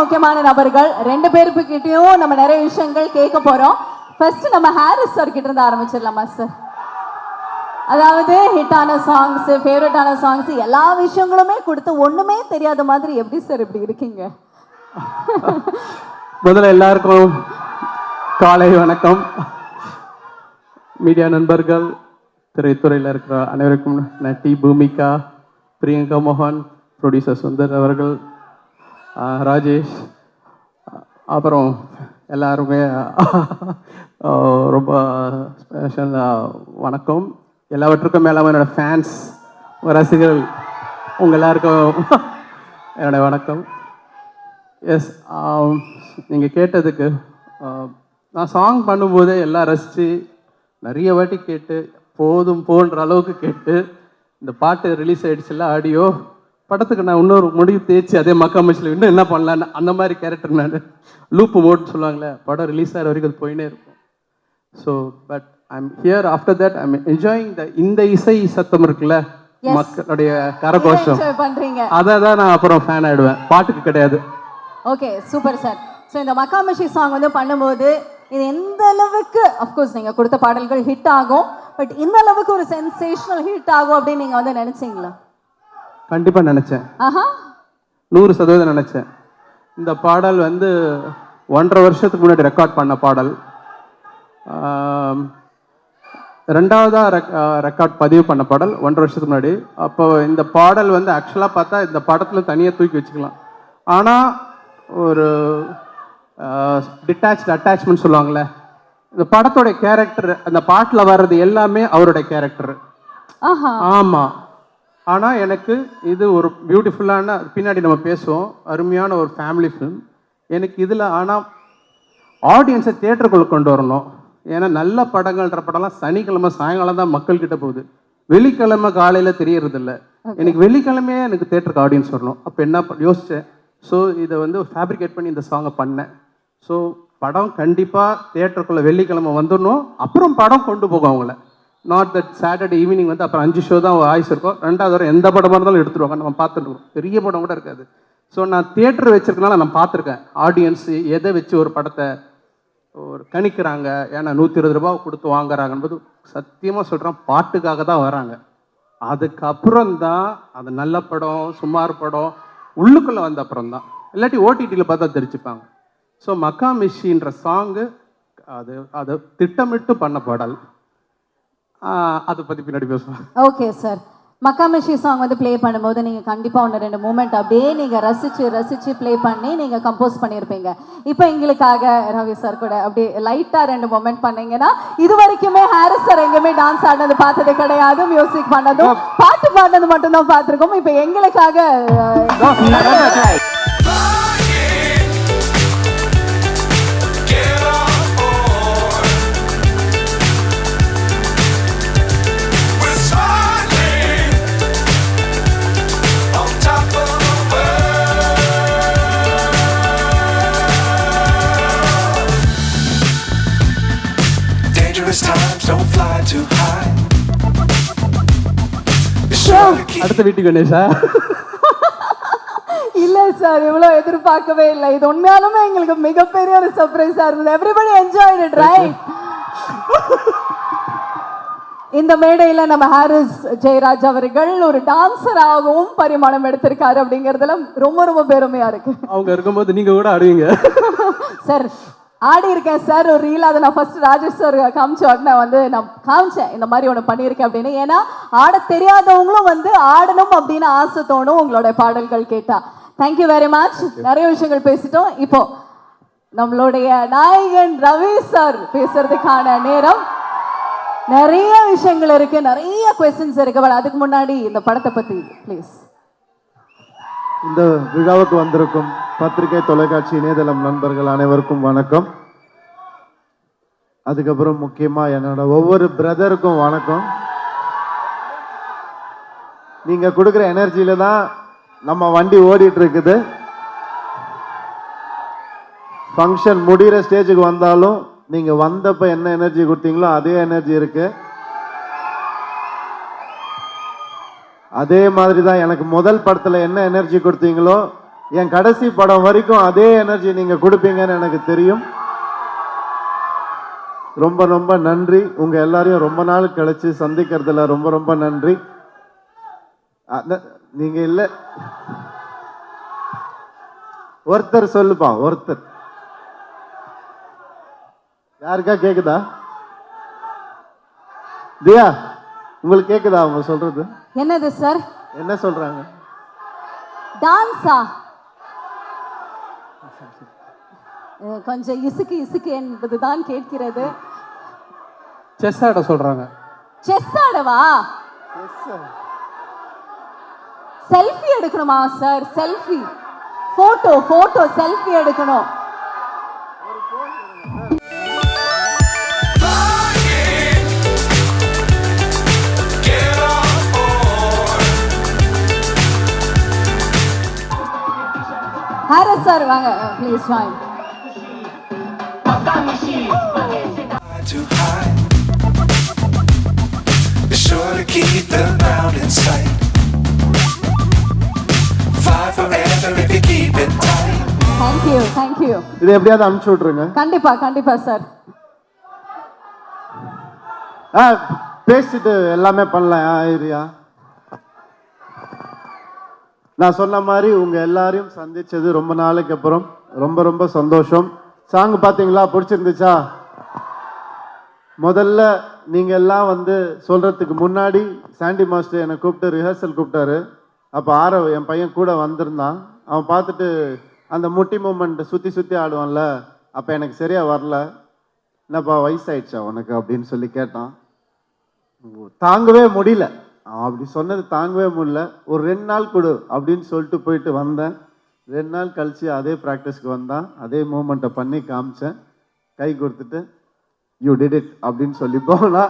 முக்கியமான நபர்கள் ரெண்டு பேருக்கு கிட்டயும் நம்ம நிறைய விஷயங்கள் கேட்க போறோம். ஃபர்ஸ்ட் நம்ம ஹாரிஸ் சார் கிட்ட இருந்து ஆரம்பிச்சிடலாமா சார் அதாவது ஹிட்டான சாங்ஸ் ஃபேவரட்டான சாங்ஸ் எல்லா விஷயங்களுமே கொடுத்து ஒண்ணுமே தெரியாத மாதிரி எப்படி சார் இப்படி இருக்கீங்க? முதல்ல எல்லாருக்கும் காலை வணக்கம். மீடியா நண்பர்கள் திரைத்துறையில் இருக்கிற அனைவருக்கும் நட்டி பூமிகா பிரியங்கா மோகன் ப்ரொடியூசர் சுந்தர் அவர்கள் ராஜேஷ் அப்புறம் எல்லாருமே ரொம்ப ஸ்பெஷல் வணக்கம். எல்லாவற்றுக்கும் மேலே என்னோட ஃபேன்ஸ் ரசிகர்கள் உங்கள் எல்லாருக்கும் என்னோட வணக்கம். எஸ் நீங்கள் கேட்டதுக்கு நான் சாங் பண்ணும்போதே எல்லாம் ரசித்து நிறைய வாட்டி கேட்டு போதும் போன்ற அளவுக்கு கேட்டு இந்த பாட்டு ரிலீஸ் ஆகிடுச்சுல ஆடியோ படத்துக்கு நான் இன்னொரு முடிவு தேய்ச்சி அதே மக்கா மச்சில் இன்னும் என்ன பண்ணலான்னு அந்த மாதிரி கேரக்டர் நான் லூப்பு மோட்னு சொல்லுவாங்களே படம் ரிலீஸ் ஆகிற வரைக்கும் அது போயினே இருக்கும். So but I'm here after that I'm enjoying the இந்த இசை சத்தம் இருக்குல்ல மக்களுடைய கரகோஷம். பண்றீங்க. அதை தான் நான் அப்புறம் ஃபேன் ஆயிடுவேன். பாட்டுக்கு கிடையாது. ஓகே சூப்பர் சார் ஸோ இந்த மக்காமஷி சாங் வந்து பண்ணும்போது இது எந்த அளவுக்கு அஃப்கோர்ஸ் நீங்கள் கொடுத்த பாடல்கள் ஹிட் ஆகும் பட் இந்த அளவுக்கு ஒரு சென்சேஷனல் ஹிட் ஆகும் அப்படின்னு நீங்கள் வந்து நினைச்சீங்களா? கண்டிப்பாக நினச்சேன். ஆஹா. நூறு சதவீதம் நினச்சேன். இந்த பாடல் வந்து ஒன்றரை வருஷத்துக்கு முன்னாடி ரெக்கார்ட் பண்ண பாடல். ஆம், ரெண்டாவதா ரெக் ரெக்கார்ட் பதிவு பண்ண பாடல் ஒன்றரை வருஷத்துக்கு முன்னாடி. அப்போ இந்த பாடல் வந்து ஆக்சுவலாக பார்த்தா இந்த படத்தில் தனியாக தூக்கி வச்சுக்கலாம். ஆனால் ஒரு டிட்டாச் அட்டாச்மெண்ட் சொல்லுவாங்கள்ல இந்த படத்தோட கேரக்டர் அந்த பாட்டில் வர்றது எல்லாமே அவருடைய கேரக்டர் ஆஹா. ஆமா ஆனா எனக்கு இது ஒரு பியூட்டிஃபுல்லான பின்னாடி நம்ம பேசுவோம் அருமையான ஒரு ஃபேமிலி ஃபிலிம் எனக்கு இதுல ஆனா ஆடியன்ஸை தியேட்டருக்குள்ள கொண்டு வரணும். ஏன்னா நல்ல படங்கள்ன்ற படம்லாம் சனிக்கிழமை சாயங்காலம் தான் மக்கள் கிட்ட போகுது. வெள்ளிக்கிழமை காலையில தெரியறது இல்ல எனக்கு வெள்ளிக்கிழமையே எனக்கு தேட்டருக்கு ஆடியன்ஸ் வரணும். அப்போ என்ன யோசிச்சேன். ஸோ இதை வந்து ஃபேப்ரிகேட் பண்ணி இந்த சாங்கை பண்ணேன். ஸோ படம் கண்டிப்பாக தேட்டருக்குள்ள வெள்ளிக்கிழமை வந்துடணும். அப்புறம் படம் கொண்டு போகும் அவங்கள. நாட் தட் சாட்டர்டே ஈவினிங் வந்து அப்புறம் அஞ்சு ஷோ தான் ஆயுஸ் இருக்கும். ரெண்டாவது வரை எந்த படமாக இருந்தாலும் எடுத்துருவாங்க. நம்ம பார்த்துருக்கோம் பெரிய படம் கூட இருக்காது. ஸோ நான் தியேட்டர் வச்சிருக்கனால நான் பார்த்துருக்கேன். ஆடியன்ஸ் எதை வச்சு ஒரு படத்தை ஒரு கணிக்கிறாங்க? ஏன்னா நூற்றி இருபது ரூபா கொடுத்து வாங்குறாங்கன்றது சத்தியமாக சொல்கிறேன் பாட்டுக்காக தான் வராங்க. அதுக்கப்புறம் தான் அது நல்ல படம் சுமார் படம் உள்ளுக்குள்ளே வந்த அப்புறம் தான். இல்லாட்டி ஓடிடியில் பார்த்தா தெரிஞ்சுப்பாங்க. ஸோ மக்கா மிஷின்ற சாங்கு அது அதை திட்டமிட்டு பண்ண பாடல். அதை பற்றி பின்னாடி பேசுவேன் ஓகே சார் மக்காமஷி சாங் வந்து ப்ளே பண்ணும்போது நீங்கள் கண்டிப்பாக ஒன்று ரெண்டு மூமெண்ட் அப்படியே நீங்கள் ரசித்து ரசித்து ப்ளே பண்ணி நீங்கள் கம்போஸ் பண்ணியிருப்பீங்க இப்போ எங்களுக்காக ரவி சார் கூட அப்படியே லைட்டாக ரெண்டு மூமெண்ட் பண்ணீங்கன்னா இது வரைக்குமே ஹாரிஸ் சார் எங்கேயுமே டான்ஸ் ஆடினது பார்த்தது கிடையாது. மியூசிக் பண்ணதும் பாட்டு பாடினது மட்டும்தான் பார்த்துருக்கோம். இப்போ எங்களுக்காக அடுத்த வீட்டுக்கு கணேஷா இல்ல சார் இவ்வளோ எதிர்பார்க்கவே இல்லை. இது உண்மையாலுமே எங்களுக்கு மிகப்பெரிய ஒரு சர்ப்ரைஸா இருந்தது. எவ்ரிபடி என்ஜாய் இட் ரைட் இந்த மேடையில நம்ம ஹாரிஸ் ஜெயராஜ் அவர்கள் ஒரு டான்சராகவும் பரிமாணம் எடுத்திருக்காரு அப்படிங்கறதுல ரொம்ப ரொம்ப பெருமையா இருக்கு. அவங்க இருக்கும்போது நீங்கள் கூட ஆடுவீங்க. சார் ஆடி இருக்கேன் சார் ஒரு ரீல் அதை நான் ஃபர்ஸ்ட் ராஜேஷ் சார் காமிச்ச உடனே வந்து நான் காமிச்சேன் இந்த மாதிரி ஒன்று பண்ணியிருக்கேன் அப்படின்னு. ஏன்னா ஆட தெரியாதவங்களும் வந்து ஆடணும் அப்படின்னு ஆசை தோணும் உங்களோட பாடல்கள் கேட்டால் தேங்க்யூ வெரி மச் நிறைய விஷயங்கள் பேசிட்டோம். இப்போ நம்மளுடைய நாயகன் ரவி சார் பேசுறதுக்கான நேரம். நிறைய விஷயங்கள் இருக்கு நிறைய கொஸ்டின்ஸ் இருக்கு. பட் அதுக்கு முன்னாடி இந்த படத்தை பத்தி ப்ளீஸ் இந்த விழாவுக்கு வந்திருக்கும் பத்திரிகை தொலைக்காட்சி இணையதளம் நண்பர்கள் அனைவருக்கும் வணக்கம். அதுக்கப்புறம் முக்கியமாக என்னோட ஒவ்வொரு பிரதருக்கும் வணக்கம். நீங்கள் கொடுக்குற எனர்ஜியில் தான் நம்ம வண்டி ஓடிட்டு இருக்குது ஃபங்க்ஷன் முடிகிற ஸ்டேஜுக்கு வந்தாலும் நீங்கள் வந்தப்போ என்ன எனர்ஜி கொடுத்தீங்களோ அதே எனர்ஜி இருக்குது அதே மாதிரி தான் எனக்கு முதல் படத்தில் என்ன எனர்ஜி கொடுத்தீங்களோ என் கடைசி படம் வரைக்கும் அதே எனர்ஜி நீங்கள் கொடுப்பீங்கன்னு எனக்கு தெரியும். ரொம்ப ரொம்ப நன்றி. உங்கள் எல்லாரையும் ரொம்ப நாள் கழிச்சு சந்திக்கிறதுல ரொம்ப ரொம்ப நன்றி. நீங்கள் இல்லை. ஒருத்தர் சொல்லுப்பா ஒருத்தர். யாருக்கா கேக்குதா? தியா? உங்களுக்கு கேக்குதா அவங்க சொல்றது? என்னது சார் என்ன சொல்றாங்க? டான்ஸா கொஞ்சம் இசுக்கு இசுக்கு என்பதுதான் கேட்கிறது. செஸ் ஆட சொல்கிறாங்க செஸ் ஆடவா? செல்ஃபி எடுக்கணுமா sir selfie photo photo selfie எடுக்கணும். ஹாரஸ் சார் வாங்க please join Too high. Be sure to keep the ground in sight. Fly forever if you keep it tight. Thank you thank you இது எப்படியாவது அனுப்பிச்சு விட்ருங்க கண்டிப்பா கண்டிப்பா sir ஆ பேசிட்டு எல்லாமே பண்ணலாம் ஆ ஐரியா நான் சொன்ன மாதிரி உங்கள் எல்லாரையும் சந்தித்தது ரொம்ப நாளைக்கு அப்புறம். ரொம்ப ரொம்ப சந்தோஷம். சாங் பார்த்தீங்களா? பிடிச்சிருந்துச்சா? முதல்ல நீங்கள் எல்லாம் வந்து சொல்கிறதுக்கு முன்னாடி சாண்டி மாஸ்டர் என்னை கூப்பிட்டு ரிஹர்சல் கூப்பிட்டாரு. அப்போ ஆரவ் என் பையன் கூட வந்திருந்தான். அவன் பார்த்துட்டு அந்த முட்டி மூமெண்ட் சுற்றி சுற்றி ஆடுவான்ல அப்போ எனக்கு சரியாக வரல. என்னப்பா வயசாயிடுச்சா உனக்கு அப்படின்னு சொல்லி கேட்டான். தாங்கவே முடியல. அப்படி சொன்னது தாங்கவே முடியல. ஒரு ரெண்டு நாள் கொடு அப்படின்னு சொல்லிட்டு போயிட்டு வந்தேன். ரெண்டு நாள் கழித்து அதே ப்ராக்டிஸ்க்கு வந்தான். அதே மூமெண்ட்டை பண்ணி காமிச்சேன். கை கொடுத்துட்டு யூ டிட் இட் அப்படின்னு சொல்லி போனா.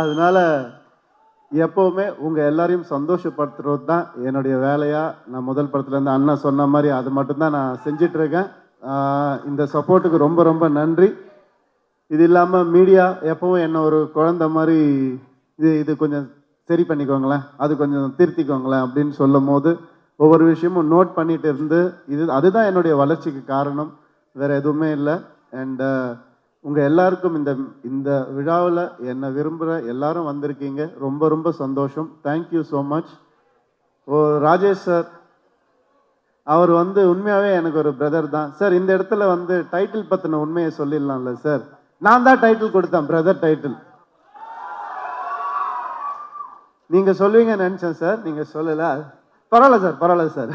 அதனால் எப்போவுமே உங்கள் எல்லாரையும் சந்தோஷப்படுத்துறது தான் என்னுடைய வேலையாக நான் முதல் படத்துலேருந்து அண்ணன் சொன்ன மாதிரி அது மட்டும்தான் நான் செஞ்சிட்ருக்கேன் இந்த சப்போர்ட்டுக்கு ரொம்ப ரொம்ப நன்றி. இது இல்லாமல் மீடியா எப்பவும் என்ன ஒரு குழந்தை மாதிரி இது இது கொஞ்சம் சரி பண்ணிக்கோங்களேன். அது கொஞ்சம் திருத்திக்கோங்களேன் அப்படின்னு சொல்லும் போது ஒவ்வொரு விஷயமும் நோட் பண்ணிட்டு இருந்து இது அதுதான் என்னுடைய வளர்ச்சிக்கு காரணம். வேறு எதுவுமே இல்லை. அண்ட் uh, உங்கள் எல்லாருக்கும் இந்த இந்த விழாவில் என்னை விரும்புகிற எல்லாரும் வந்திருக்கீங்க. ரொம்ப ரொம்ப சந்தோஷம். Thank you so much oh Rajesh sir அவர் வந்து உண்மையாகவே எனக்கு ஒரு பிரதர் தான். சார் இந்த இடத்துல வந்து டைட்டில் பற்றின உண்மையை சொல்லிடலாம்ல சார் நான் தான் டைட்டில் கொடுத்தேன் பிரதர் டைட்டில் நீங்க சொல்லுவீங்க நினைச்சேன் சார் நீங்க சொல்லல. பரவாயில்ல சார் பரவாயில்ல சார்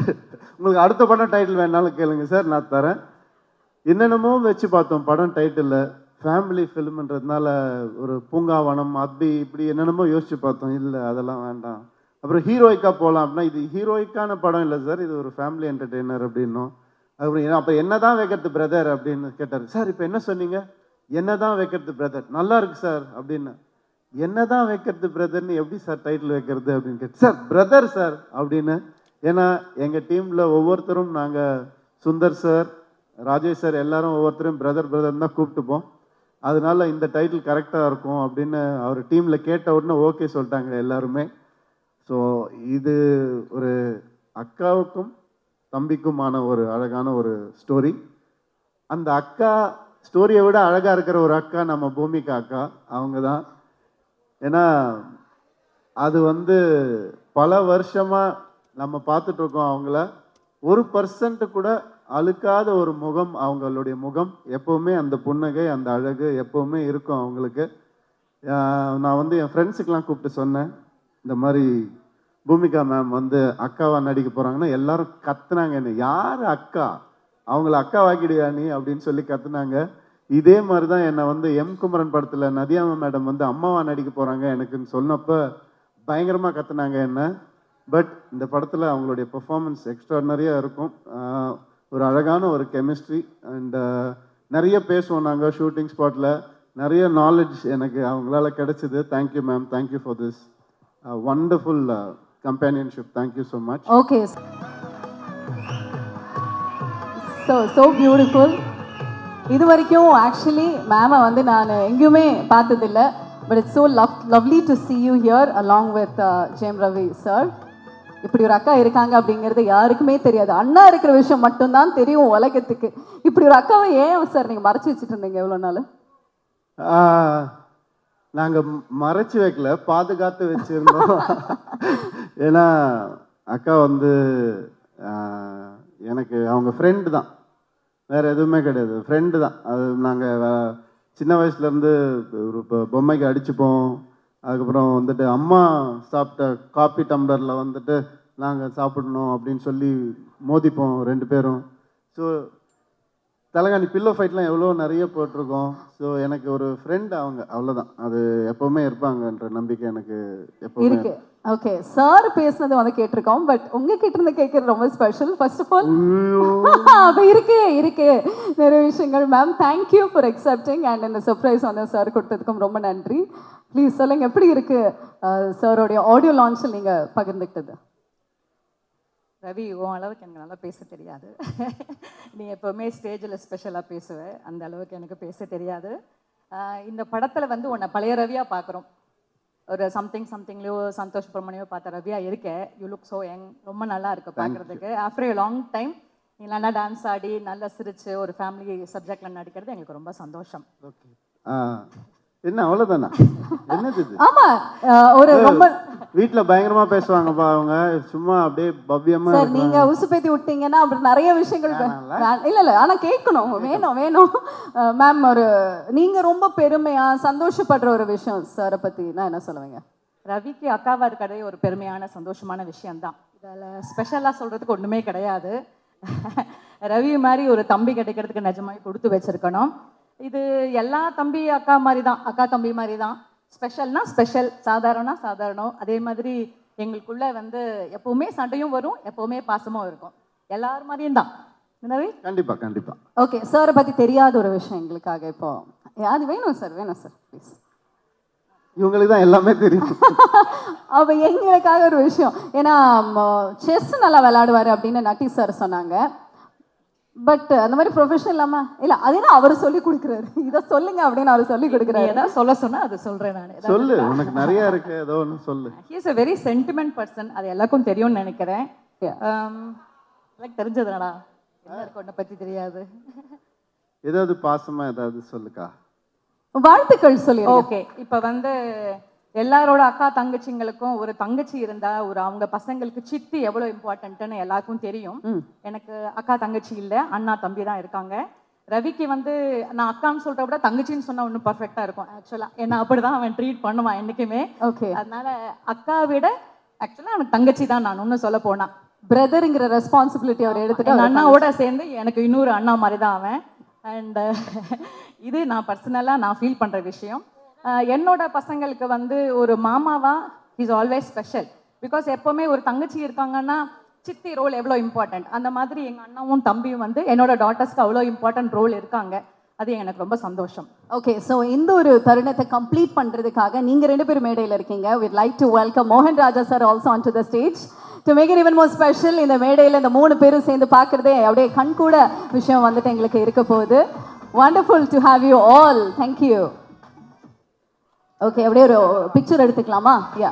உங்களுக்கு அடுத்த படம் டைட்டில் வேணாலும் கேளுங்க சார் நான் தரேன். என்னென்னமோ வச்சு பார்த்தோம். படம் டைட்டில் ஃபேமிலி ஃபிலிம்ன்றதுனால ஒரு பூங்காவனம் அப்படி இப்படி என்னென்னமோ யோசிச்சு பார்த்தோம். இல்லை அதெல்லாம் வேண்டாம். அப்புறம் ஹீரோயிக்காக போகலாம் அப்படின்னா இது ஹீரோயிக்கான படம் இல்லை சார் இது ஒரு ஃபேமிலி என்டர்டெய்னர் அப்படின்னும். அப்புறம் அப்போ என்ன தான் வைக்கிறது பிரதர் அப்படின்னு கேட்டார். சார் இப்போ என்ன சொன்னீங்க? என்ன தான் வைக்கிறது பிரதர் நல்லா இருக்கு சார் அப்படின்னு. என்ன தான் வைக்கிறது பிரதர்னு எப்படி சார் டைட்டில் வைக்கிறது அப்படின்னு கேட்டு சார் பிரதர் சார் அப்படின்னு. ஏன்னா எங்கள் டீமில் ஒவ்வொருத்தரும் நாங்கள் சுந்தர் சார் ராஜேஷ் சார் எல்லாரும் ஒவ்வொருத்தரும் பிரதர் பிரதர் தான் கூப்பிட்டுப்போம். அதனால இந்த டைட்டில் கரெக்டாக இருக்கும் அப்படின்னு அவர் டீமில் கேட்ட உடனே ஓகே சொல்லிட்டாங்க எல்லாருமே. ஸோ இது ஒரு அக்காவுக்கும் தம்பிக்குமான ஒரு அழகான ஒரு ஸ்டோரி அந்த அக்கா ஸ்டோரியை விட அழகாக இருக்கிற ஒரு அக்கா நம்ம பூமிகா அக்கா அவங்க தான். ஏன்னா அது வந்து பல வருஷமாக நம்ம பார்த்துட்ருக்கோம் அவங்கள. ஒரு பர்சன்ட் கூட அழுக்காத ஒரு முகம் அவங்களுடைய முகம் எப்போவுமே அந்த புன்னகை அந்த அழகு எப்போவுமே இருக்கும் அவங்களுக்கு. நான் வந்து என் ஃப்ரெண்ட்ஸுக்கெலாம் கூப்பிட்டு சொன்னேன் இந்த மாதிரி பூமிகா மேம் வந்து அக்காவாக நடிக்க போகிறாங்கன்னா எல்லாரும் கத்துனாங்க என்ன. யார் அக்கா? அவங்கள அக்கா வாக்கிடுயா நீ? அப்படின்னு சொல்லி கத்துனாங்க. இதே மாதிரி தான் என்னை வந்து எம் குமரன் படத்தில் நதியாம மேடம் வந்து அம்மாவா நடிக்க போகிறாங்க எனக்குன்னு சொன்னப்போ பயங்கரமாக கத்துனாங்க என்ன. பட் இந்த படத்தில் அவங்களுடைய பெர்ஃபார்மன்ஸ் எக்ஸ்ட்ரானரியாக இருக்கும். ஒரு அழகான ஒரு கெமிஸ்ட்ரி அண்ட் நிறைய பேசுவோம் நாங்கள் ஷூட்டிங் ஸ்பாட்டில் நிறைய நாலேஜ் எனக்கு அவங்களால கிடைச்சது. Thank you ma'am thank you for this wonderful companionship thank you so much okay so so beautiful இது வரைக்கும் ஆக்சுவலி மேமை வந்து நான் எங்கேயுமே பார்த்ததில்ல. But it's so love lovely to see you here along with Jayam Ravi sir இப்படி ஒரு அக்கா இருக்காங்க அப்படிங்கிறது யாருக்குமே தெரியாது. அண்ணா இருக்கிற விஷயம் மட்டும்தான் தெரியும் உலகத்துக்கு. இப்படி ஒரு அக்காவை ஏன் சார் நீங்கள் மறைச்சி வச்சுட்டு இருந்தீங்க எவ்வளோ நாள் நாங்கள் மறைச்சு வைக்கல பாதுகாத்து வச்சுருந்தோம். ஏன்னா அக்கா வந்து எனக்கு அவங்க ஃப்ரெண்டு தான். வேறு எதுவுமே கிடையாது. ஃப்ரெண்டு தான். அது நாங்கள் சின்ன வயசுலேருந்து ஒரு பொ- பொம்மைக்கு அடிச்சுப்போம். அதுக்கப்புறம் வந்துட்டு அம்மா சாப்பிட்ட காப்பி டம்ளரில் வந்துட்டு நாங்கள் சாப்பிடணும் அப்படின்னு சொல்லி மோதிப்போம் ரெண்டு பேரும். ஸோ தலைகாணி பில்லோ ஃபைட்லாம் எவ்வளோ நிறைய போட்டிருக்கோம். ஸோ எனக்கு ஒரு ஃப்ரெண்ட் அவங்க. அவ்வளோதான் அது எப்போவுமே இருப்பாங்கன்ற நம்பிக்கை எனக்கு எப்போவுமே ஓகே சார் பேசுனது வந்து கேட்டிருக்கோம் பட் உங்ககிட்ட இருந்து கேட்கறது ரொம்ப ஸ்பெஷல் ஃபர்ஸ்ட் ஆஃப் ஆல் அப்ப இருக்கு இருக்கு. நிறைய விஷயங்கள் ma'am thank you for accepting and இந்த சர்ப்ரைஸ் வந்து சார் கொடுத்ததுக்கும் ரொம்ப நன்றி. ப்ளீஸ் சொல்லுங்க எப்படி இருக்கு சாரோடைய ஆடியோ லான்ச்சில் நீங்க பகிர்ந்துக்கிட்டது? ரவி உன் அளவுக்கு எனக்கு நல்லா பேச தெரியாது. நீ எப்போவுமே ஸ்டேஜில் ஸ்பெஷலாக பேசுவ. அந்த அளவுக்கு எனக்கு பேச தெரியாது. இந்த படத்தில் வந்து உன்னை பழைய ரவியாக பார்க்குறோம் ஒரு சம்திங் சம்திங்லையோ சந்தோஷ் பிரமணியோ பார்த்த ரவியா இருக்க. யூ லுக் ஸோ யங் ரொம்ப நல்லா இருக்கு பார்க்குறதுக்கு. ஆஃப்டர் ஏ லாங் டைம் நீ நல்லா டான்ஸ் ஆடி நல்லா சிரிச்சு ஒரு ஃபேமிலி சப்ஜெக்டில் நடிக்கிறது எங்களுக்கு ரொம்ப சந்தோஷம். ஓகே என்ன அவ்வளோதானா என்னது இது? ஆமா ஒரு ரொம்ப வீட்டில் பயங்கரமா பேசுவாங்கப்பா அவங்க. சும்மா அப்படியே பவ்யமா சார். நீங்க உசுப்பேத்தி விட்டீங்கன்னா அப்புறம் நிறைய விஷயங்கள் இல்ல இல்ல ஆனா கேட்கணும். வேணும் வேணும். மேம் ஒரு நீங்க ரொம்ப பெருமையா சந்தோஷப்படுற ஒரு விஷயம் சாரை பத்தி நான் என்ன சொல்லுவீங்க? ரவிக்கு அக்காவா இருக்கிறதே ஒரு பெருமையான சந்தோஷமான விஷயம்தான். இதில் ஸ்பெஷலாக சொல்கிறதுக்கு ஒன்றுமே கிடையாது. ரவி மாதிரி ஒரு தம்பி கிடைக்கிறதுக்கு நிஜமாவே கொடுத்து வச்சிருக்கணும். இது எல்லா தம்பி அக்கா மாதிரி தான் அக்கா தம்பி மாதிரி தான் ஸ்பெஷல்னா ஸ்பெஷல் சாதாரணா சாதாரணம். அதே மாதிரி எங்களுக்குள்ள வந்து எப்பவுமே சண்டையும் வரும் எப்பவுமே பாசமும் இருக்கும். எல்லார் மாதிரியும் தான். என்ன ரவி கண்டிப்பா. கண்டிப்பா ஓகே சாரை பத்தி தெரியாத ஒரு விஷயம் எங்களுக்காக இப்போ. அது வேணும் சார் வேணும் சார் ப்ளீஸ் இவங்களுக்கு தான் எல்லாமே தெரியும். அப்ப எங்களுக்காக ஒரு விஷயம். ஏன்னா செஸ் நல்லா விளையாடுவாரு அப்படின்னு நட்டி சார் சொன்னாங்க. பட் அந்த மாதிரி ப்ரொஃபஷனல் இல்லாம இல்ல அது என்ன அவர் சொல்லி கொடுக்குறாரு. இதை சொல்லுங்க அப்படின்னு அவர் சொல்லி கொடுக்குறாரு. ஏதாவது சொல்ல சொன்னா அது சொல்றேன் நான். சொல்லு உனக்கு நிறைய இருக்கு ஏதோ ஒன்று சொல்லு. He's a very sentiment person அது எல்லாருக்கும் தெரியும்னு நினைக்கிறேன். எனக்கு தெரிஞ்சதுடா. என்ன இருக்கு உன்னை பத்தி தெரியாது. ஏதாவது பாசமா ஏதாவது சொல்லுக்கா? வாழ்த்துக்கள் சொல்லி ஓகே இப்போ வந்து எல்லாரோட அக்கா தங்கச்சிங்களுக்கும் ஒரு தங்கச்சி இருந்தா ஒரு அவங்க பசங்களுக்கு சித்தி எவ்வளவு இம்பார்ட்டன்ட்னு எல்லாருக்கும் தெரியும். எனக்கு அக்கா தங்கச்சி இல்ல அண்ணா தம்பி தான் இருக்காங்க. ரவிக்கு வந்து நான் அக்கான்னு சொல்றத விட தங்கச்சின்னு சொன்னா இன்னும் பர்ஃபெக்டா இருக்கும். ஆக்சுவலா ஏன்னா அப்படிதான் அவன் ட்ரீட் பண்ணுவான் என்னைக்குமே. ஓகே அதனால அக்கா விட ஆக்சுவலா அவனுக்கு தங்கச்சி தான் நான் இன்னும் சொல்ல போனா. பிரதர்ங்கிற ரெஸ்பான்சிபிலிட்டி அவர் எடுத்துட்டு அண்ணாவோட சேர்ந்து எனக்கு இன்னொரு அண்ணா மாதிரி தான் அவன். அண்ட் இது நான் பர்சனலாக நான் ஃபீல் பண்ணுற விஷயம். என்னோட பசங்களுக்கு வந்து ஒரு மாமாவா இஸ் ஆல்வேஸ் ஸ்பெஷல் பிகாஸ் எப்போவுமே ஒரு தங்கச்சி இருக்காங்கன்னா சித்தி ரோல் எவ்வளோ இம்பார்ட்டன்ட் அந்த மாதிரி எங்கள் அண்ணாவும் தம்பியும் வந்து என்னோட டாட்டர்ஸ்க்கு அவ்வளோ இம்பார்ட்டன்ட் ரோல் இருக்காங்க. அது எனக்கு ரொம்ப சந்தோஷம். ஓகே ஸோ இந்த ஒரு தருணத்தை கம்ப்ளீட் பண்ணுறதுக்காக நீங்கள் ரெண்டு பேரும் மேடையில் இருக்கீங்க. வித் லைக் டு வெல்கம் மோகன் Raja sir also on to the stage to make it even more special இந்த மேடையில் இந்த மூணு பேரும் சேர்ந்து பார்க்குறதே அப்படியே கண் கூட விஷயம் வந்துட்டு எங்களுக்கு இருக்க போகுது. Wonderful to have you all thank you okay அப்படியே ஒரு பிக்சர் எடுத்துக்கலாமா? Yeah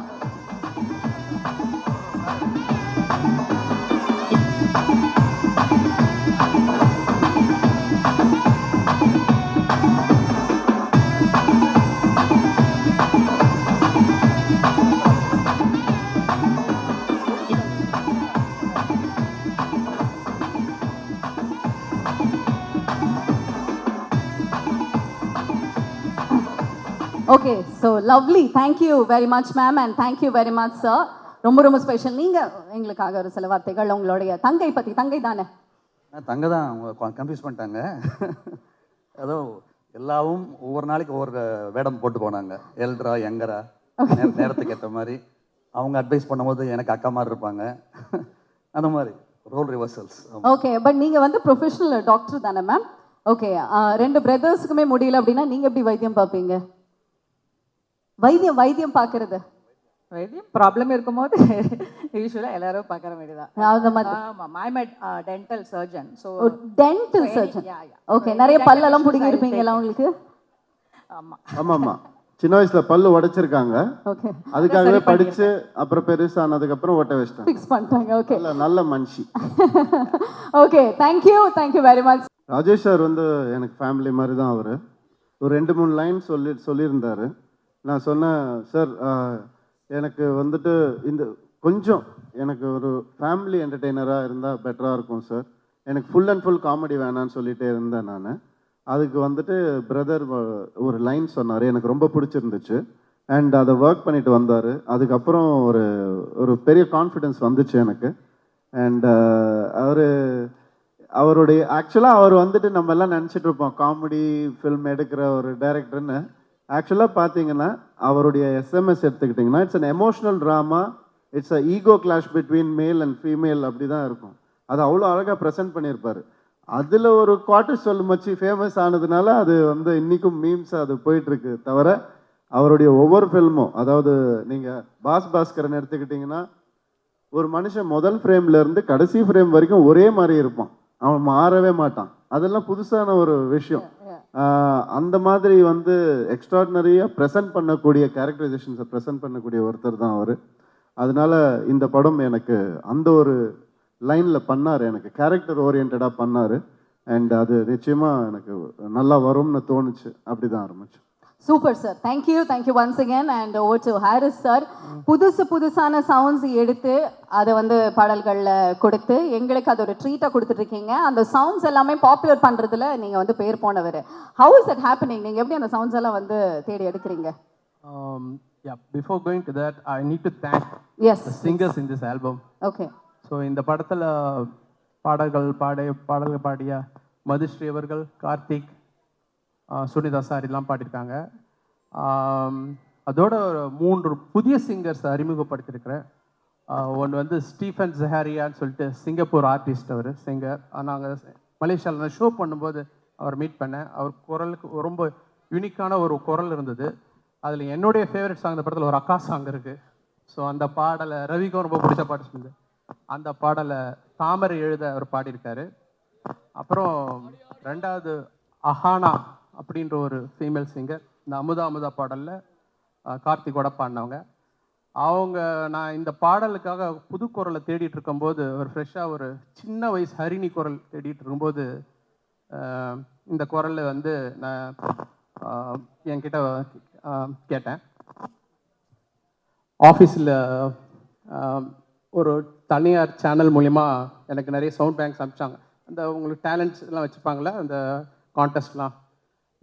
okay so lovely thank you very much ma'am and thank you very much sir ரொம்ப ரொம்ப ஸ்பெஷல் நீங்கள் எங்களுக்காக ஒரு சில வார்த்தைகள் உங்களுடைய தங்கை பற்றி தங்கை தானே? தங்க தான். அவங்க கன்ஃபியூஸ் பண்ணிட்டாங்க. ஏதோ எல்லாவும் ஒவ்வொரு நாளைக்கு ஒவ்வொரு வேடம் போட்டு போனாங்க. எல்ட்ரா யங்கரா நேர- நேரத்துக்கு ஏற்ற மாதிரி. அவங்க அட்வைஸ் பண்ணும்போது எனக்கு அக்கா மாதிரி இருப்பாங்க. அந்த மாதிரி. ரோல் ரிவர்சல்ஸ் ஓகே பட் நீங்கள் வந்து ப்ரொஃபஷனல் டாக்டர் தானே மேம் ஓகே ரெண்டு பிரதர்ஸுக்குமே முடியல அப்படின்னா நீங்கள் எப்படி வைத்தியம் பார்ப்பீங்க? வைத்தியம் வைத்தியம் பார்க்கறது. வைத்தியம் ப்ராப்ளம் இருக்கும்போது யூஸ்வலாக எல்லாரும் பார்க்குற மாதிரி தான் அந்த மாதிரி. ஆமாம் I met dental surgeon so dental surgeon. Okay நிறைய பல்லெல்லாம் பிடிங்கி இருப்பீங்களா உங்களுக்கு? ஆமாம் ஆமா. ஆமா சின்ன வயசுல பல்லு உடைச்சிருக்காங்க. ஓகே அதுக்காகவே படிச்சு அப்புறம் பெருசானதுக்கு அப்புறம் ஓட்ட வச்சிட்டாங்க ஃபிக்ஸ் பண்ணிட்டாங்க ஓகே நல்ல நல்ல மனுஷி. Okay thank you thank you very much Rajesh sir வந்து எனக்கு ஃபேமிலி மாதிரி தான் அவர். ஒரு ரெண்டு மூணு லைன் சொல்லி சொல்லியிருந்தாரு. நான் சொன்னேன் சார் எனக்கு வந்துட்டு இந்த கொஞ்சம் எனக்கு ஒரு ஃபேமிலி என்டர்டெய்னராக இருந்தால் பெட்டராக இருக்கும் சார். எனக்கு ஃபுல் அண்ட் ஃபுல் காமெடி வேணான்னு சொல்லிகிட்டே இருந்தேன் நான். அதுக்கு வந்துட்டு பிரதர் ஒரு லைன் சொன்னார் எனக்கு ரொம்ப பிடிச்சிருந்துச்சு. அண்ட் அதை ஒர்க் பண்ணிட்டு வந்தார். அதுக்கப்புறம் ஒரு ஒரு பெரிய கான்ஃபிடென்ஸ் வந்துச்சு எனக்கு. அண்ட் அவர் அவருடைய ஆக்சுவலாக அவர் வந்துட்டு நம்ம எல்லாம் நினச்சிட்ருப்போம் காமெடி ஃபில்ம் எடுக்கிற ஒரு டைரக்டர்னு ஆக்சுவலாக பார்த்தீங்கன்னா அவருடைய எஸ்எம்எஸ் எடுத்துக்கிட்டிங்கன்னா it's an emotional drama it's a ego clash between male and female அப்படி தான் இருக்கும். அது அவ்வளோ அழகாக ப்ரெசென்ட் பண்ணியிருப்பார். அதில் ஒரு குவார்டர் சொல்லு மச்சி ஃபேமஸ் ஆனதுனால அது வந்து இன்றைக்கும் மீம்ஸ் அது போயிட்டுருக்கு தவிர அவருடைய ஒவ்வொரு ஃபில்மும் அதாவது நீங்கள் பாஸ் பாஸ்கரன் எடுத்துக்கிட்டிங்கன்னா ஒரு மனுஷன் முதல் ஃப்ரேம்லேருந்து கடைசி ஃப்ரேம் வரைக்கும் ஒரே மாதிரி இருப்பான். அவன் மாறவே மாட்டான். அதெல்லாம் புதுசான ஒரு விஷயம். அந்த மாதிரி வந்து எக்ஸ்ட்ராடினரியாக ப்ரெசென்ட் பண்ணக்கூடிய கேரக்டரைசேஷன்ஸை ப்ரெசென்ட் பண்ணக்கூடிய ஒருத்தர் தான் அவர். அதனால இந்த படம் எனக்கு அந்த ஒரு லைனில் பண்ணார். எனக்கு கேரக்டர் ஓரியன்டாக பண்ணார். அண்ட் அது நிச்சயமாக எனக்கு நல்லா வரும்னு தோணுச்சு. அப்படி தான் ஆரம்பிச்சு super sir thank you thank you once again and over to Harris sir புதுசு புதுசான சவுண்ட்ஸ் எடுத்து அதை வந்து பாடல்களில் கொடுத்து எங்களுக்கு அது ஒரு ட்ரீட்டாக கொடுத்துட்ருக்கீங்க. அந்த சவுண்ட்ஸ் எல்லாமே பாப்புலர் பண்ணுறதுல நீங்கள் வந்து பேர் போனவர். ஹவு இஸ் இட் ஹேப்பனிங் நீங்கள் எப்படி அந்த சவுண்ட்ஸ் எல்லாம் வந்து தேடி எடுக்கிறீங்க? Before going to that, I need to thank yes singers in this album. Okay so இந்த படத்தில் பாடல்கள் பாட பாடல்கள் பாடிய மதுஸ்ரீ அவர்கள் கார்த்திக் சுனிதா சார் எல்லாம் பாடியிருக்காங்க. அதோட மூன்று புதிய சிங்கர்ஸ் அறிமுகப்படுத்தியிருக்கிறேன். ஒன்று வந்து ஸ்டீஃபன் ஜஹாரியான்னு சொல்லிட்டு சிங்கப்பூர் ஆர்டிஸ்ட் அவர் சிங்கர் நாங்கள் மலேசியாவில் ஷோ பண்ணும்போது அவர் மீட் பண்ணேன். அவர் குரலுக்கு ரொம்ப யூனிக்கான ஒரு குரல் இருந்தது. அதில் என்னுடைய ஃபேவரட் சாங் இந்த படத்தில் ஒரு அக்கா சாங் இருக்குது ஸோ அந்த பாடலை ரவிக்கும் ரொம்ப பிடிச்ச பாட்டு சொன்னது. அந்த பாடலை தாமரை எழுத அவர் பாடியிருக்காரு. அப்புறம் ரெண்டாவது அஹானா அப்படின்ற ஒரு ஃபீமேல் சிங்கர் இந்த அமுதா அமுதா பாடலில் கார்த்திகோட பாடினவங்க. அவங்க நான் இந்த பாடலுக்காக புது குரலை தேடிட்டு இருக்கும்போது ஒரு ஃப்ரெஷ்ஷாக ஒரு சின்ன வயசு ஹரிணி குரல் தேடிட்டு இருக்கும்போது இந்த குரலை வந்து நான் என்கிட்ட கேட்டேன். ஆஃபீஸில் ஒரு தனியார் சேனல் மூலிமா எனக்கு நிறைய சவுண்ட் பேங்க்ஸ் அனுப்பிச்சாங்க. அந்த உங்களுக்கு டேலண்ட்ஸ் எல்லாம் வச்சுப்பாங்களே? அந்த கான்டெஸ்ட்லாம்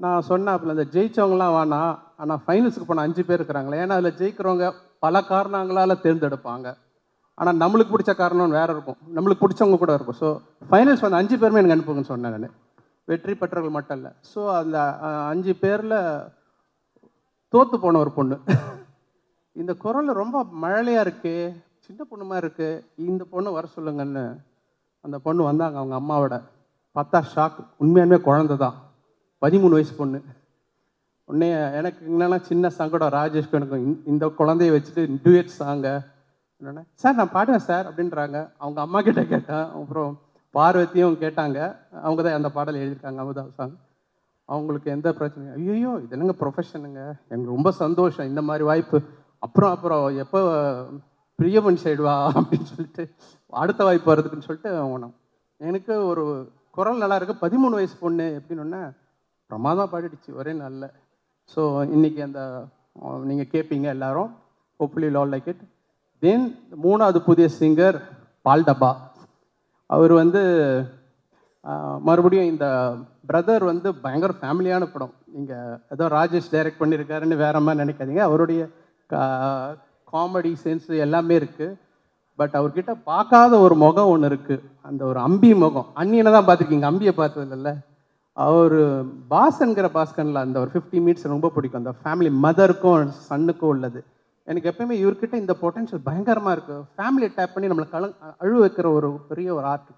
நான் சொன்னேன் அப்போ அந்த ஜெயிச்சவங்கலாம் வேணாம் ஆனால் ஃபைனல்ஸுக்கு போன அஞ்சு பேர் இருக்கிறாங்களே. ஏன்னா அதில் ஜெயிக்கிறவங்க பல காரணங்களால் தேர்ந்தெடுப்பாங்க. ஆனால் நம்மளுக்கு பிடிச்ச காரணம் வேறு இருக்கும். நம்மளுக்கு பிடிச்சவங்க கூட இருக்கும். ஸோ ஃபைனல்ஸ் வந்து அஞ்சு பேருமே எனக்கு அனுப்புங்கன்னு சொன்னேன் நான். வெற்றி பெற்றவர்கள் மட்டும் இல்லை. ஸோ அந்த அஞ்சு பேரில் தோற்று போன ஒரு பொண்ணு. இந்த குரல் ரொம்ப மழலையாக இருக்குது சின்ன பொண்ணுமா இருக்குது இந்த பொண்ணு வர சொல்லுங்கன்னு அந்த பொண்ணு வந்தாங்க அவங்க அம்மாவோட. பார்த்தா ஷாக் உண்மையாலுமே குழந்தை தான் பதிமூணு வயசு பொண்ணு. உடனே எனக்கு என்னென்னா சின்ன சங்கடம். ராஜேஷ்க்கு எனக்கு இந்த- இந்த குழந்தைய வச்சுட்டு டூயட் சாங்க என்னென்னா சார் நான் பாடுவேன் சார் அப்படின்றாங்க. அவங்க அம்மா கிட்ட கேட்டேன். அப்புறம் பார்வதியும் கேட்டாங்க. அவங்க தான் அந்த பாடல் எழுதியிருக்காங்க அமுதா சாங் அவங்களுக்கு எந்த பிரச்சனையும் ஐயோ இது என்னங்க ப்ரொஃபஷனுங்க எங்களுக்கு ரொம்ப சந்தோஷம். இந்த மாதிரி வாய்ப்பு. அப்புறம் அப்புறம் எப்போ பிரியமன் சைடு வா? அப்படின்னு சொல்லிட்டு அடுத்த வாய்ப்பு வருதுக்குன்னு சொல்லிட்டு அவங்க எனக்கு ஒரு குரல் நல்லா இருக்கு. பதிமூணு வயசு பொண்ணு எப்படின்னு பிரமாதம் பாடிடுச்சு ஒரே நல்ல ஸோ இன்றைக்கி அந்த நீங்கள் கேட்பீங்க எல்லாரும். Hopefully all like it then மூணாவது புதிய சிங்கர் பால் டப்பா. அவர் வந்து மறுபடியும் இந்த பிரதர் வந்து பயங்கர ஃபேமிலியான படம். நீங்கள் ஏதோ ராஜேஷ் டைரக்ட் பண்ணியிருக்காருன்னு வேற மாதிரி நினைக்காதீங்க. அவருடைய காமெடி சென்ஸ் எல்லாமே இருக்குது பட் அவர்கிட்ட பார்க்காத ஒரு முகம் ஒன்று இருக்குது அந்த ஒரு அம்பி முகம். அண்ணியனை தான் பார்த்துருக்கீங்க. அம்பியை பார்த்தது அவர் பாஸ்ங்கிற பாஸ்கனில் அந்த ஒரு ஃபிஃப்டி மினிட்ஸ் ரொம்ப பிடிக்கும். அந்த ஃபேமிலி மதருக்கும் சன்னுக்கும் உள்ளது. எனக்கு எப்பயுமே இவர்கிட்ட இந்த பொட்டன்ஷியல் பயங்கரமாக இருக்குது ஃபேமிலியை டேப் பண்ணி நம்மளை கல அழு வைக்கிற ஒரு பெரிய ஒரு ஆர்ட்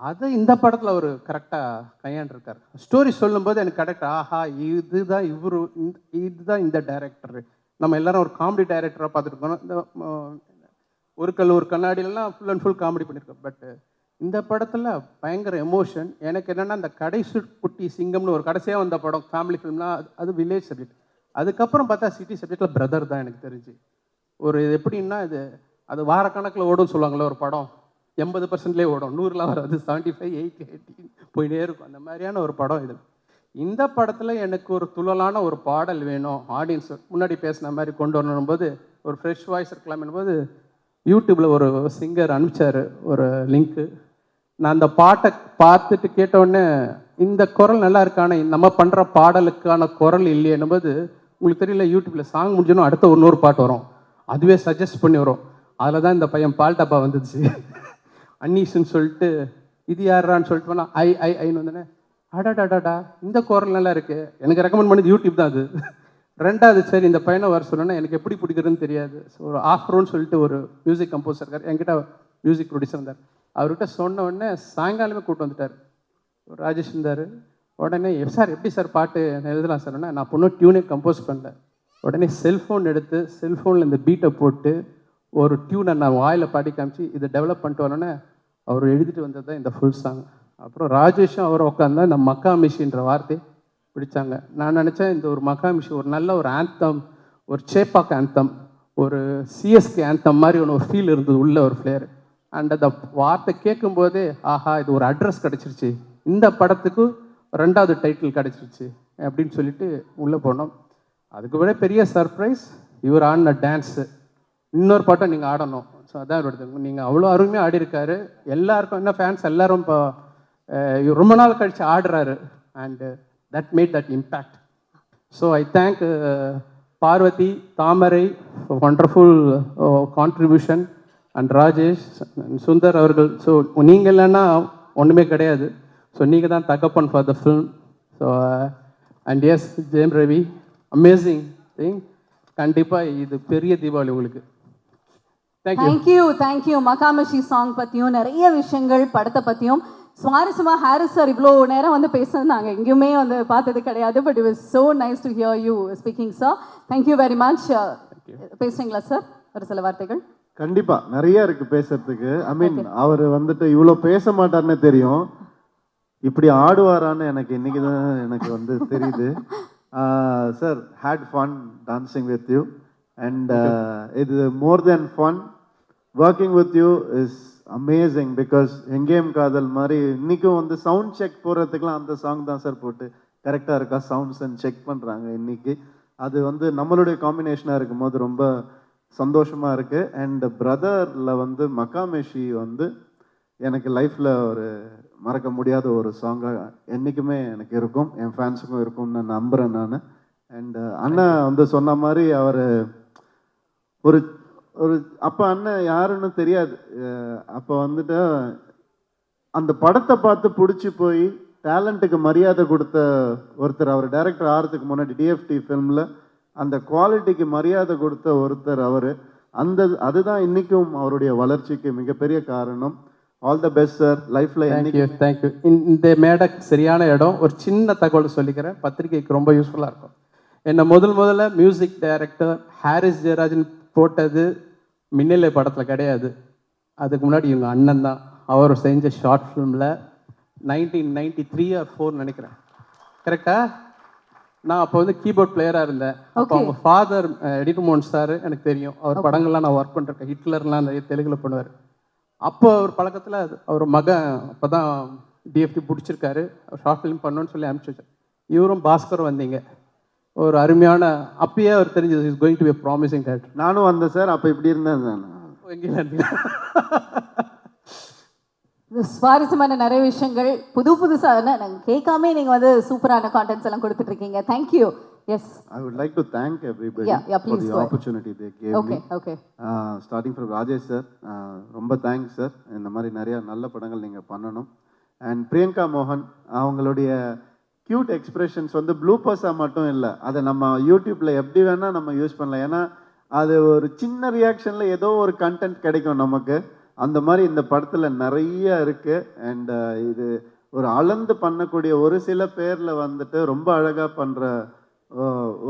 அதை இந்த படத்தில் அவர் கரெக்டாக கையாண்டிருக்கார். ஸ்டோரி சொல்லும்போது எனக்கு கரெக்ட் ஆஹா இதுதான் இவரு இந்த இதுதான் இந்த டைரக்டர் நம்ம எல்லாரும் ஒரு காமெடி டைரக்டராக பார்த்துருக்கோம் இந்த ஒரு கல் ஒரு கண்ணாடியிலலாம் ஃபுல் அண்ட் ஃபுல் காமெடி பண்ணியிருக்கோம் பட் இந்த படத்தில் பயங்கர எமோஷன் எனக்கு என்னென்னா அந்த கடைசி குட்டி சிங்கம்னு ஒரு கடைசியாக வந்த படம் ஃபேமிலி ஃபிலிம்னா அது வில்லேஜ் சப்ஜெக்ட் அதுக்கப்புறம் பார்த்தா சிட்டி சப்ஜெக்டில் பிரதர் தான் எனக்கு தெரிஞ்சு. ஒரு இது எப்படின்னா இது அது வாரக்கணக்கில் ஓடும்னு சொல்லுவாங்களே ஒரு படம். எண்பது பர்சன்ட்லேயே ஓடும். நூறுலாம் வராது. செவன்ட்டி ஃபைவ் எயிட்டி எயிட்டி போயிட்டே இருக்கும். அந்த மாதிரியான ஒரு படம் இது. இந்த படத்தில் எனக்கு ஒரு துள்ளலான ஒரு பாடல் வேணும். ஆடியன்ஸ் முன்னாடி பேசின மாதிரி கொண்டு வரணும் போது ஒரு ஃப்ரெஷ் வாய்ஸ் இருக்கலாம் போது யூடியூப்பில் ஒரு சிங்கர் அனுப்பிச்சார் ஒரு லிங்க்கு நான் அந்த பாட்டை பார்த்துட்டு கேட்டவுடனே இந்த குரல் நல்லா இருக்கானே நம்ம பண்ணுற பாடலுக்கான குரல் இல்லையேன்னும் போது உங்களுக்கு தெரியல யூடியூப்பில் சாங் முடிஞ்சோன்னா அடுத்த ஒரு நூறு பாட்டு வரும். அதுவே சஜஸ்ட் பண்ணி வரும். அதில் தான் இந்த பையன் பால் டப்பா வந்துச்சு அன்னீஸ்ன்னு சொல்லிட்டு இது யாரான்னு சொல்லிட்டு போனால் ஐ ஐ ஐன்னு வந்தோடனே அடாடாடாடா இந்த குரல் நல்லா இருக்கு. எனக்கு ரெக்கமெண்ட் பண்ணது யூடியூப் தான் அது. ரெண்டாவது சரி இந்த பையனை வர சொன்னோன்னா எனக்கு எப்படி பிடிக்கிறதுன்னு தெரியாது. ஸோ ஒரு ஆஃப்ரோன்னு சொல்லிட்டு ஒரு மியூசிக் கம்போசர் இருக்கார். என்கிட்ட மியூசிக் ப்ரொடியூசர் இருந்தார் அவர்கிட்ட சொன்ன உடனே சாயங்காலமே கூப்பிட்டு வந்துட்டார். ராஜேஷ் இருந்தார். உடனே சார் எப்படி சார் பாட்டு? நான் எழுதலாம் சார். நான் பொண்ணு டியூனே கம்போஸ் பண்ணல. உடனே செல்ஃபோன் எடுத்து செல்ஃபோனில் இந்த பீட்டை போட்டு ஒரு டியூனை நான் வாயில் பாடி காமிச்சு இதை டெவலப் பண்ணிட்டு வரோன்னே அவர் எழுதிட்டு வந்தது தான் இந்த ஃபுல் சாங் அப்புறம் ராஜேஷும் அவர் உட்காந்தா இந்த மக்கா மிஷின்ற வார்த்தை பிடிச்சாங்க. நான் நினச்சேன் இந்த ஒரு மக்கா மிஷி ஒரு நல்ல ஒரு ஆந்தம் ஒரு சேப்பாக் ஆந்தம் ஒரு சிஎஸ்கே ஆந்தம் மாதிரி ஒன்று ஒரு ஃபீல் இருந்தது உள்ள ஒரு ஃப்ளேர் அண்ட் அந்த வார்த்தை கேட்கும்போதே ஆஹா இது ஒரு அட்ரஸ் கிடச்சிருச்சு. இந்த படத்துக்கு ரெண்டாவது டைட்டில் கிடச்சிருச்சு. அப்படின்னு சொல்லிட்டு உள்ளே போனோம். அதுக்கு விட பெரிய சர்ப்ரைஸ் இவர் ஆடின டான்ஸு இன்னொரு பாட்டம் நீங்கள் ஆடணும். ஸோ அதான் இவருது நீங்கள் அவ்வளோ அருமையாக ஆடிருக்காரு எல்லாருக்கும் என்ன ஃபேன்ஸ் எல்லாரும் இப்போ இவர் ரொம்ப நாள் கழித்து ஆடுறாரு. And that made that impact so I thank Parvathi Thamarai wonderful contribution and Rajesh Sundar அவர்கள் ஸோ நீங்கள் இல்லைன்னா ஒன்றுமே கிடையாது. ஸோ நீங்கள் தான் தகப்பன் for the film so and yes Jayam Ravi amazing thing கண்டிப்பாக இது பெரிய தீபாவளி உங்களுக்கு. தேங்க்யூ தேங்க்யூ மகாமஷி சாங் பற்றியும் நிறைய விஷயங்கள் படத்தை பற்றியும் சுவாரஸ்யமாக ஹாரிஸ் சார் இவ்வளோ நேரம் வந்து பேசுனது நாங்கள் எங்கேயுமே வந்து பார்த்தது கிடையாது but it was so nice to hear you speaking sir thank you very much பேசுறீங்களா சார் ஒரு சில வார்த்தைகள். கண்டிப்பா. நிறைய இருக்கு பேசுறதுக்கு. ஐ மீன் அவர் வந்துட்டு இவ்வளோ பேச மாட்டார்னு தெரியும். இப்படி ஆடுவாரான்னு எனக்கு இன்னைக்கு தான் எனக்கு வந்து தெரியுது. Sir had fun dancing with you and இது more then fun working with you is amazing because Engeyum Kadhal மாதிரி இன்னைக்கும் வந்து சவுண்ட் செக் போடுறதுக்குலாம் அந்த சாங் தான் சார் போட்டு கரெக்டாக இருக்கா? சவுண்ட்ஸ் அண்ட் செக் பண்ணுறாங்க இன்னைக்கு. அது வந்து நம்மளுடைய காம்பினேஷனாக இருக்கும்போது ரொம்ப சந்தோஷமா இருக்கு. அண்ட் பிரதரில் வந்து மக்காமேஷி வந்து எனக்கு லைஃப்ல ஒரு மறக்க முடியாத ஒரு சாங்காக என்றைக்குமே எனக்கு இருக்கும். என் ஃபேன்ஸுக்கும் இருக்கும்னு நான் நம்புறேன் நான். அண்ட் அண்ணன் வந்து சொன்ன மாதிரி அவர் ஒரு ஒரு அப்போ அண்ணன் யாருன்னு தெரியாது. அப்போ வந்துட்டு அந்த படத்தை பார்த்து பிடிச்சி போய் டேலண்ட்டுக்கு மரியாதை கொடுத்த ஒருத்தர். அவர் டைரக்டர் ஆகிறதுக்கு முன்னாடி டிஎஃப்டி ஃபிலிமில் அந்த குவாலிட்டிக்கு மரியாதை கொடுத்த ஒருத்தர் அவர். அந்த அதுதான் இன்னைக்கும் அவருடைய வளர்ச்சிக்கு மிகப்பெரிய காரணம். ஆல் த பெஸ்ட் சார் லைஃப்ல தேங்க்யூ தேங்க்யூ இந்த மேடை சரியான இடம். ஒரு சின்ன தகவல் சொல்லிக்கிறேன். பத்திரிகைக்கு ரொம்ப யூஸ்ஃபுல்லாக இருக்கும். என்னை முதல் முதல்ல மியூசிக் டைரக்டர் ஹாரிஸ் ஜெயராஜன் போட்டது மின்னலை படத்தில் கிடையாது. அதுக்கு முன்னாடி இவங்க அண்ணன் தான். அவர் செஞ்ச ஷார்ட் ஃபிலிமில் nineteen ninety three or four நினைக்கிறேன் கரெக்டா நான் அப்போ வந்து கீபோர்ட் பிளேயராக இருந்தேன். அப்போ அவங்க ஃபாதர் எடிட் மோகன் சார் எனக்கு தெரியும். அவர் படங்கள்லாம் நான் ஒர்க் பண்ணிருக்கேன் ஹிட்லர்லாம் நிறைய தெலுங்குல பண்ணுவார். அப்போ அவர் பழக்கத்தில் அவர் மகன் அப்போ தான் டிஎஃப்டி பிடிச்சிருக்காரு. ஷார்ட் ஃபிலிம் பண்ணணும்னு சொல்லி அனுப்பிச்சு இவரும் பாஸ்கர் வந்தீங்க. ஒரு அருமையான அப்பயே அவர் தெரிஞ்சது is going to be promising director நானும் வந்தேன் சார். அப்போ இப்படி இருந்தேன் நான் எங்கேயும் சுவாரஸ்யமான நிறைய விஷயங்கள். புது புதுசாக நாங்கள் கேட்காம நீங்கள் வந்து சூப்பரான கான்டென்ட்ஸ் எல்லாம் கொடுத்துட்டு இருக்கீங்க thank you yes I would like to thank everybody Yeah, yeah, please the go ahead. Gave okay me okay starting from Rajesh sir ரொம்ப தேங்க்ஸ் சார் இந்த மாதிரி நிறைய நல்ல படங்கள் நீங்கள் பண்ணணும். அண்ட் பிரியங்கா மோகன் அவங்களுடைய க்யூட் எக்ஸ்பிரஷன்ஸ் வந்து ப்ளூப்பர்ஸாக மட்டும் இல்லை. அதை நம்ம யூடியூப்பில் எப்படி வேணால் நம்ம யூஸ் பண்ணலாம். ஏன்னா அது ஒரு சின்ன ரியாக்ஷனில் ஏதோ ஒரு கண்டென்ட் கிடைக்கும் நமக்கு. அந்த மாதிரி இந்த படத்தில் நிறைய இருக்குது அண்டு uh, இது ஒரு அளந்து பண்ணக்கூடிய ஒரு சில பேரில் வந்துட்டு ரொம்ப அழகாக பண்ணுற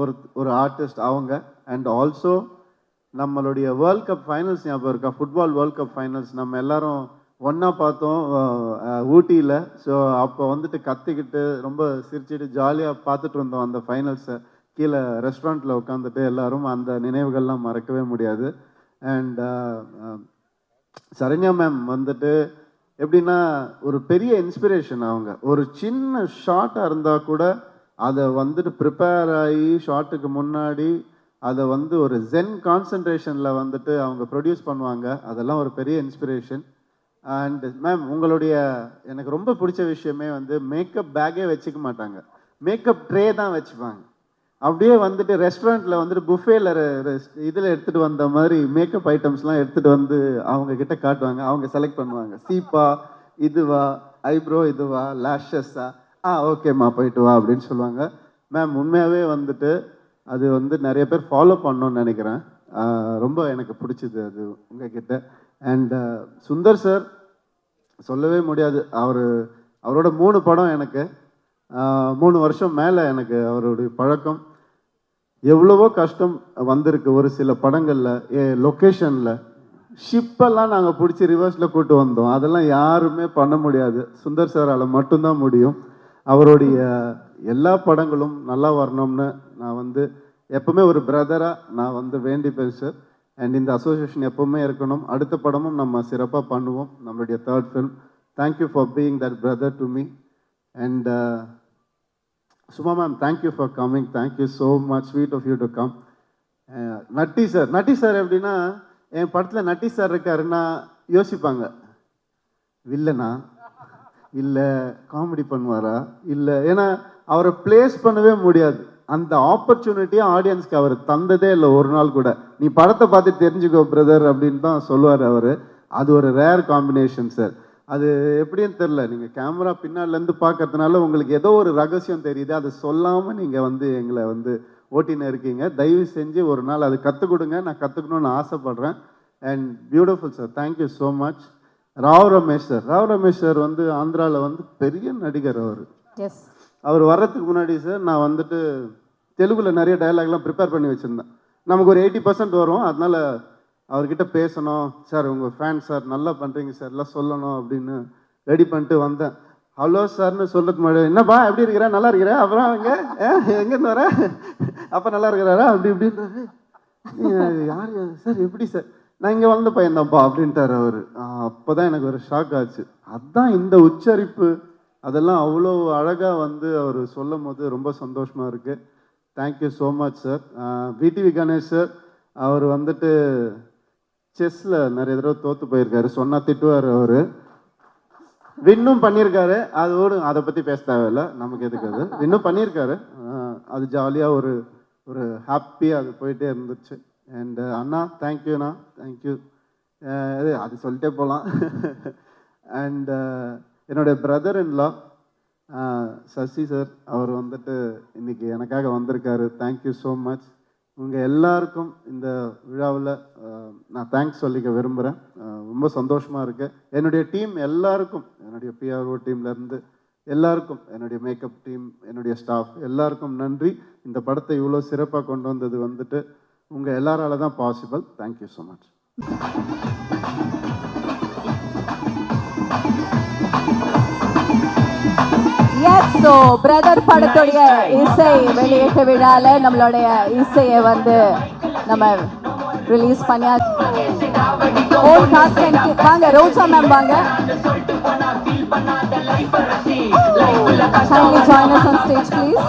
ஒரு ஒரு ஆர்டிஸ்ட் அவங்க. அண்ட் ஆல்சோ நம்மளுடைய வேர்ல்ட் கப் ஃபைனல்ஸ் ஞாபகம் இருக்கா? ஃபுட்பால் வேர்ல்ட் கப் ஃபைனல்ஸ் நம்ம எல்லாரும் ஒன்றா பார்த்தோம் ஊட்டியில். ஸோ அப்போ வந்துட்டு கத்திக்கிட்டு ரொம்ப சிரிச்சிட்டு ஜாலியாக பார்த்துட்டு இருந்தோம் அந்த ஃபைனல்ஸை கீழே ரெஸ்டாரண்ட்டில் உட்காந்துட்டு எல்லாரும் அந்த நினைவுகள்லாம் மறக்கவே முடியாது. அண்ட் சரண்யா மேம் வந்துட்டு எப்படின்னா ஒரு பெரிய இன்ஸ்பிரேஷன் அவங்க. ஒரு சின்ன ஷார்ட்டாக இருந்தால் கூட அதை வந்துட்டு ப்ரிப்பேர் ஆகி ஷார்ட்டுக்கு முன்னாடி அதை வந்து ஒரு ஜென் கான்சன்ட்ரேஷனில் வந்துட்டு அவங்க ப்ரொடியூஸ் பண்ணுவாங்க. அதெல்லாம் ஒரு பெரிய இன்ஸ்பிரேஷன் அண்ட் மேம் உங்களுடைய எனக்கு ரொம்ப பிடிச்ச விஷயமே வந்து மேக்கப் பேக்கே வச்சுக்க மாட்டாங்க. மேக்கப் ட்ரே தான் வச்சுப்பாங்க. அப்படியே வந்துட்டு ரெஸ்டாரண்ட்டில் வந்துட்டு புஃபேல இதில் எடுத்துகிட்டு வந்த மாதிரி மேக்கப் ஐட்டம்ஸ்லாம் எடுத்துகிட்டு வந்து அவங்க கிட்ட காட்டுவாங்க. அவங்க செலக்ட் பண்ணுவாங்க. சீப்பா இதுவா ஐப்ரோ இதுவா லாஷஸ்ஸா ஆ ஓகேம்மா போயிட்டு வா அப்படின்னு சொல்லுவாங்க. மேம் உண்மையாகவே வந்துட்டு அது வந்து நிறைய பேர் ஃபாலோ பண்ணணும்னு நினைக்கிறேன். ரொம்ப எனக்கு பிடிச்சிது அது உங்ககிட்ட. அண்ட் சுந்தர் சார் சொல்லவே முடியாது. அவர் அவரோட மூணு படம் எனக்கு. மூணு வருஷம் மேலே எனக்கு அவருடைய பழக்கம். எவ்வளவோ கஷ்டம் வந்திருக்கு ஒரு சில படங்களில் லொக்கேஷனில் ஷிப்பெல்லாம் நாங்கள் பிடிச்சி ரிவர்ஸில் கூட்டு வந்தோம். அதெல்லாம் யாருமே பண்ண முடியாது. சுந்தர் சாரால் மட்டும்தான் முடியும். அவருடைய எல்லா படங்களும் நல்லா வரணும்னு நான் வந்து எப்பவுமே ஒரு பிரதராக நான் வந்து வேண்டிப்பேன் சார் அண்ட் இந்த அசோசியேஷன் எப்பவுமே இருக்கணும். அடுத்த படமும் நம்ம சிறப்பாக பண்ணுவோம். நம்மளுடைய third film thank you for being that brother to me and Suma ma'am thank you for coming thank you so much sweet of you to come Natty sir Natty sir எப்படின்னா என் படத்தில் நட்டி சார் இருக்காருன்னா யோசிப்பாங்க. வில்லனா இல்லை comedy பண்ணுவாரா? இல்லை ஏன்னா அவரை ப்ளேஸ் பண்ணவே முடியாது. அந்த ஆப்பர்ச்சுனிட்டியை ஆடியன்ஸ்க்கு அவர் தந்ததே இல்லை ஒரு நாள் கூட. நீ படத்தை பார்த்து தெரிஞ்சுக்கோ பிரதர் அப்படின்னு தான் சொல்லுவார் அவர். அது ஒரு ரேர் காம்பினேஷன் சார் அது எப்படின்னு தெரில நீங்கள் கேமரா பின்னாடிலேருந்து பார்க்கறதுனால உங்களுக்கு ஏதோ ஒரு ரகசியம் தெரியுது. அதை சொல்லாமல் நீங்கள் வந்து எங்களை வந்து ஓட்டின்னு இருக்கீங்க. தயவு செஞ்சு ஒரு நாள் அது கற்றுக் கொடுங்க. நான் கற்றுக்கணும்னு ஆசைப்பட்றேன். And beautiful sir thank you so much Rao Ramesh sir Rao Ramesh sir வந்து ஆந்திராவில் வந்து பெரிய நடிகர் அவர். எஸ் அவர் வர்றதுக்கு முன்னாடி சார் நான் வந்துட்டு தெலுங்குல நிறைய டயலாக்லாம் ப்ரிப்பேர் பண்ணி வச்சுருந்தேன். நமக்கு ஒரு எயிட்டி பர்சன்ட் வரும். அதனால அவர்கிட்ட பேசணும் சார் உங்கள் ஃபேன் சார் நல்லா பண்ணுறீங்க சார் எல்லாம் சொல்லணும் அப்படின்னு ரெடி பண்ணிட்டு வந்தேன். ஹலோ சார்னு சொல்றதுக்கு முன்னாடி என்னப்பா எப்படி இருக்கிற? நல்லா இருக்கிற? அப்புறம் அவங்க எங்கேருந்து வர? அப்போ நல்லா இருக்கிறாரா? அப்படி இப்படின்றாரு. யார்? சார் எப்படி சார்? நான் இங்கே வளர்ந்த பையன்தான்ப்பா அப்படின்ட்டார் அவர். அப்போ தான் எனக்கு ஒரு ஷாக் ஆச்சு. அதுதான் இந்த உச்சரிப்பு அதெல்லாம் அவ்வளோ அழகாக வந்து அவர் சொல்லும் போது ரொம்ப சந்தோஷமாக இருக்குது thank you so much sir VTV Ganesh sir அவர் வந்துட்டு செஸ்ஸில் நிறைய தடவை தோற்று போயிருக்காரு. சொன்னால் திட்டுவார் அவர். வின்னும் பண்ணியிருக்காரு அது ஒரு அதை பற்றி பேச தேவையில்ல. நமக்கு எதுக்கு அது? வின்னும் பண்ணியிருக்காரு அது ஜாலியாக ஒரு ஒரு ஹாப்பியாக அது போயிட்டே இருந்துச்சு. அண்ட் அண்ணா தேங்க்யூண்ணா தேங்க்யூ இது அது சொல்லிட்டே போகலாம் அண்ட் என்னுடைய brother in law Sasi sir அவர் வந்துட்டு இன்னைக்கு எனக்காக வந்திருக்காரு. தேங்க்யூ ஸோ மச் உங்கள் எல்லாருக்கும் இந்த விழாவில் நான் தேங்க்ஸ் சொல்லிக்க விரும்புகிறேன் ரொம்ப சந்தோஷமாக இருக்கு. என்னுடைய டீம் எல்லாருக்கும் என்னுடைய பிஆர்ஓ டீம்லேருந்து எல்லாருக்கும் என்னுடைய மேக்கப் டீம் என்னுடைய ஸ்டாஃப் எல்லாருக்கும் நன்றி. இந்த படத்தை இவ்வளோ சிறப்பாக கொண்டு வந்தது வந்துட்டு உங்கள் எல்லாரால தான் possible thank you so much yes so brother படத்துடைய இசை வெளியிட்டு விழாவில் நம்மளுடைய இசையை வந்து நம்ம ரிலீஸ் பண்ணியா வாங்க ரோஜா மேம் வாங்க. Kindly join us on stage, please.